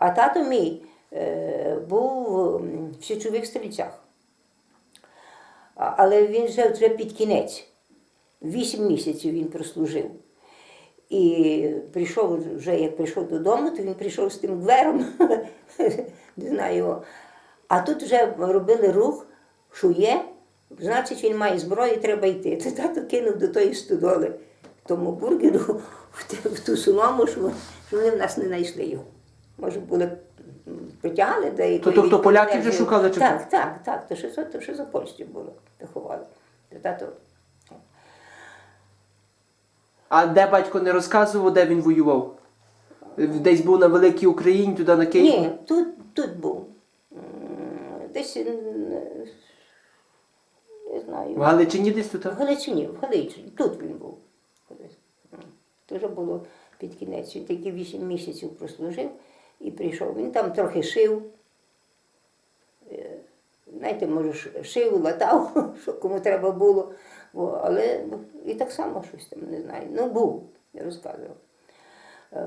А тато мій е, був в січових стрільцях. Але він вже, вже під кінець. Вісім місяців він прослужив. І прийшов вже, як прийшов додому, то він прийшов з тим двером, не знаю його. А тут вже робили рух, що є, значить він має зброю, треба йти. То тато кинув до тої стодоли, тому бургеру, в, ту солому, що вони в нас не знайшли його. Може, були притягали до якої тобто поляки вже шукали, чи- Так, так, так, то що, то що за Польщі було, то ховали. То тато А де батько не розказував, де він воював? Десь був на Великій Україні, туди на Київ? Ні, тут, тут був. Десь не знаю. В Галичині десь тут? В Галичині, в Галичині. Тут він був. М. Було під кінець. Він такі вісім місяців прослужив і прийшов. Він там трохи шив. Е, Знаєте, може, шив, латав, що кому треба було. Але і так само щось там не знаю. Ну, був, я розказував. Е,